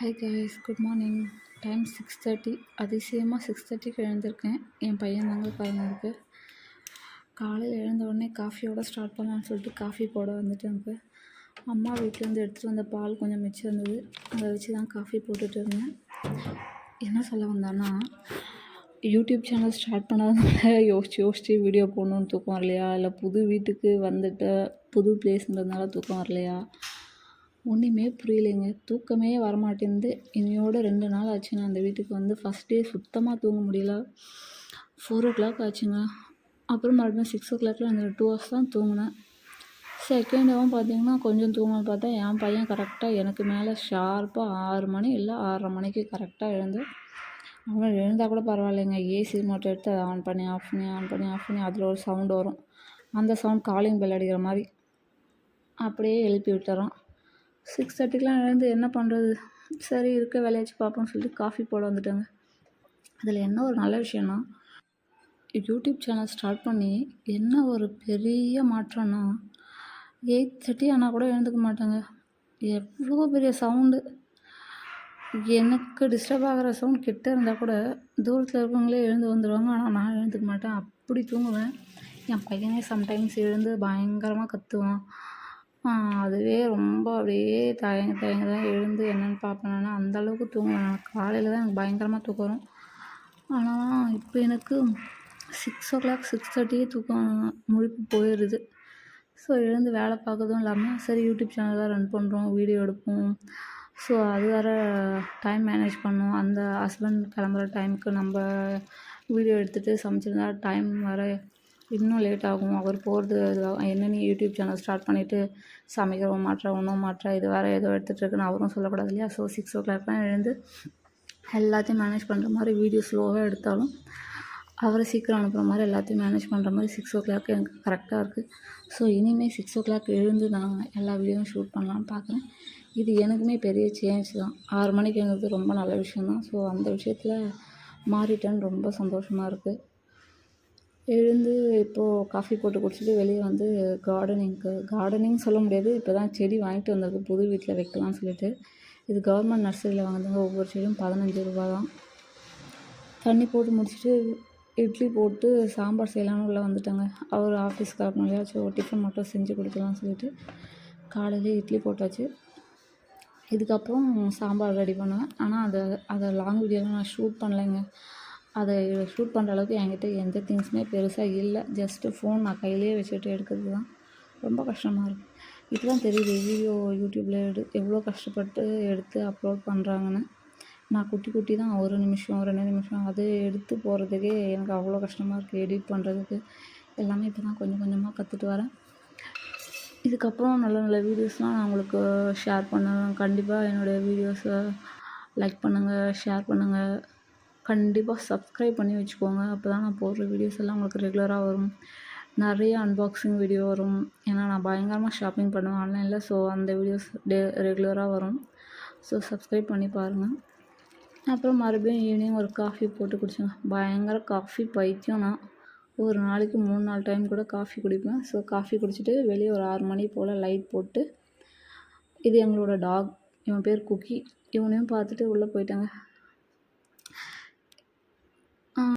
Hi guys good morning time six thirty அதிசயமாக six தேர்ட்டிக்கு எழுந்திருக்கேன். என் பையன் தாங்க காரணம் காலையில் எழுந்த உடனே காஃபியோட ஸ்டார்ட் பண்ணலான்னு சொல்லிட்டு காஃபி போட வந்துட்டாங்க அம்மா வீட்டிலேருந்து எடுத்துகிட்டு வந்த பால் கொஞ்சம் மிச்சம் இருந்தது. அதை வச்சு தான் காஃபி போட்டுட்டு இருந்தேன். என்ன சொல்ல வந்தேன்னா யூடியூப் சேனல் ஸ்டார்ட் பண்ணாதனால யோசிச்சு யோசிச்சு வீடியோ போடணுன்னு தூக்கம் வரலையா? இல்லை புது வீட்டுக்கு வந்துட்டு புது பிளேஸ்ன்றதுனால தூக்கம் வரலையா? ஒன்றுமே புரியலைங்க. தூக்கமே வரமாட்டேன்து இன்னையோட ரெண்டு நாள் ஆச்சு நான் அந்த வீட்டுக்கு வந்து ஃபஸ்ட் டே சுத்தமாக தூங்க முடியல. ஃபோர் ஓ கிளாக் ஆச்சுங்க. அப்புறம் மறுபடியும் சிக்ஸ் ஓ கிளாக்ல அந்த டூ ஹவர்ஸ் தான் தூங்கினேன். செகண்ட் டேவும் பார்த்தீங்கன்னா கொஞ்சம் தூங்கணும்னு பார்த்தா என் பையன் கரெக்டாக எனக்கு மேலே ஷார்ப்பாக ஆறு மணி இல்லை ஆறரை மணிக்கு கரெக்டாக எழுந்து அவன் எழுந்தால் கூட பரவாயில்லைங்க. ஏசி மட்டும் எடுத்து அதை ஆன் பண்ணி ஆஃப் பண்ணி ஆன் பண்ணி ஆஃப் பண்ணி அதில் ஒரு சவுண்ட் வரும். அந்த சவுண்ட் காலிங் பெல் அடிக்கிற மாதிரி அப்படியே எழுப்பி விட்டுறோம் சிக்ஸ் தேர்ட்டிக்கெலாம் எழுந்து என்ன பண்ணுறது? சரி இருக்க வேலையாச்சும் பார்ப்போம்னு சொல்லிட்டு காஃபி போட வந்துட்டேங்க. அதில் என்ன ஒரு நல்ல விஷயம்னா யூடியூப் சேனல் ஸ்டார்ட் பண்ணி என்ன ஒரு பெரிய மாற்றம்னா எயிட் தேர்ட்டி ஆனால் கூட எழுந்துக்க மாட்டாங்க. எவ்வளோ பெரிய சவுண்டு. எனக்கு டிஸ்டர்ப் ஆகிற சவுண்ட் கிட்ட இருந்தால் கூட தூரத்தில் இருக்கவங்களே எழுந்து வந்துடுவாங்க ஆனால் நான் எழுந்துக்க மாட்டேன். அப்படி தூங்குவேன். என் பையனே சம்டைம்ஸ் எழுந்து பயங்கரமாக கத்துவான். அதுவே ரொம்ப அப்படியே தயங்கி தயங்கி தான் எழுந்து என்னென்னு பார்ப்பேன் நான். அந்த அளவுக்கு தூங்குவேன் நான். காலையில் தான் எனக்கு பயங்கரமாக தூக்கம் வரும். ஆனால் இப்போ எனக்கு சிக்ஸ் ஓ கிளாக் சிக்ஸ் தேர்ட்டியே தூக்கம் முழிப்பு போயிடுது ஸோ எழுந்து வேலை பார்க்கறதும் இல்லாமல் சரி யூடியூப் சேனல் தான் ரன் பண்ணுறோம் வீடியோ எடுப்போம். ஸோ அது வேறு டைம் மேனேஜ் பண்ணோம். அந்த ஹஸ்பண்ட் கிளம்புற டைமுக்கு நம்ம வீடியோ எடுத்துகிட்டு சமைச்சிருந்தா டைம் வேறு இன்னும் லேட் ஆகும். அவர் போகிறது என்னென்னு யூடியூப் சேனல் ஸ்டார்ட் பண்ணிவிட்டு சமைக்கிறோம் மாற்ற ஒன்றும் மாற்றா இது வேறு ஏதோ எடுத்துகிட்ருக்குன்னு அவரும் சொல்லக்கூடாது இல்லையா? ஸோ சிக்ஸ் ஓ கிளாக்லாம் எழுந்து எல்லாத்தையும் மேனேஜ் பண்ணுற மாதிரி வீடியோ ஸ்லோவாக எடுத்தாலும் அவரை சீக்கிரம் அனுப்புகிற மாதிரி எல்லாத்தையும் மேனேஜ் பண்ணுற மாதிரி சிக்ஸ் ஓ கிளாக் எனக்கு கரெக்டாக இருக்குது ஸோ இனிமேல் சிக்ஸ் ஓ கிளாக் எழுந்து நான் எல்லா வீடியோவும் ஷூட் பண்ணலான்னு பார்க்குறேன் இது எனக்குமே பெரிய சேஞ்ச் தான். ஆறு மணிக்கு எழுந்தது ரொம்ப நல்ல விஷயம் தான் ஸோ அந்த விஷயத்தில் மாறிட்டேன்னு ரொம்ப சந்தோஷமாக இருக்குது எழுந்து இப்போது காஃபி போட்டு குடிச்சிட்டு வெளியே வந்து கார்டனிங்க்கு கார்டனிங் சொல்ல முடியாது. இப்போ தான் செடி வாங்கிட்டு வந்திருக்கு. புது வீட்டில் வைக்கலாம்னு சொல்லிட்டு. இது கவர்மெண்ட் நர்சரியில் வாங்குறதுங்க. ஒவ்வொரு செடியும் பதினஞ்சு ரூபா தான் தண்ணி போட்டு முடிச்சுட்டு இட்லி போட்டு சாம்பார் செய்யலாம்னு உள்ளே வந்துட்டாங்க. அவர் ஆஃபீஸ்க்கு கிளம்பணும் இல்லையா டிஃபன் மட்டும் செஞ்சு கொடுக்கலாம்னு சொல்லிட்டு காலையிலே இட்லி போட்டாச்சு. இதுக்கப்புறம் சாம்பார் ரெடி பண்ணுவேன். ஆனால் அதை அதை லாங் வீடியோலாம் நான் ஷூட் பண்ணலைங்க. அதை ஷூட் பண்ணுற அளவுக்கு என்கிட்ட எந்த திங்ஸுமே பெருசாக இல்லை. ஜஸ்ட்டு ஃபோன் நான் கையிலேயே வச்சுட்டு எடுக்கிறது தான் ரொம்ப கஷ்டமாக இருக்குது இப்போ தான் தெரியுது வீடியோ யூடியூப்பில் எடு எவ்வளோ கஷ்டப்பட்டு எடுத்து அப்லோட் பண்ணுறாங்கன்னு நான் குட்டி குட்டி தான் ஒரு நிமிஷம் ரெண்டு நிமிஷம் அது எடுத்து போகிறதுக்கே எனக்கு அவ்வளோ கஷ்டமாக இருக்குது எடிட் பண்ணுறதுக்கு எல்லாமே இப்போ தான் கொஞ்சம் கொஞ்சமாக கற்றுட்டு வரேன். இதுக்கப்புறம் நல்ல நல்ல வீடியோஸ்லாம் நான் உங்களுக்கு ஷேர் பண்ணுவேன். கண்டிப்பாக என்னுடைய வீடியோஸை லைக் பண்ணுங்கள் ஷேர் பண்ணுங்கள் கண்டிப்பாக சப்ஸ்கிரைப் பண்ணி வச்சுக்கோங்க. அப்போ தான் நான் போடுற வீடியோஸ் எல்லாம் உங்களுக்கு ரெகுலராக வரும். நிறைய அன்பாக்சிங் வீடியோ வரும். ஏன்னா நான் பயங்கரமாக ஷாப்பிங் பண்ணுவேன் ஆன்லைனில் ஸோ அந்த வீடியோஸ் டே ரெகுலராக வரும். ஸோ சப்ஸ்கிரைப் பண்ணி பாருங்கள் அப்புறம் மறுபடியும் ஈவினிங் ஒரு காஃபி போட்டு குடிச்சேங்க. பயங்கர காஃபி பைத்தியம் நான். ஒரு நாளைக்கு மூணு நாலு டைம் கூட காஃபி குடிப்பேன். ஸோ காஃபி குடிச்சிட்டு வெளியே ஒரு ஆறு மணி போல் லைட் போட்டு இது எங்களோட டாக் இவன் பேர் குக்கி. இவனையும் பார்த்துட்டு உள்ளே போயிட்டாங்க.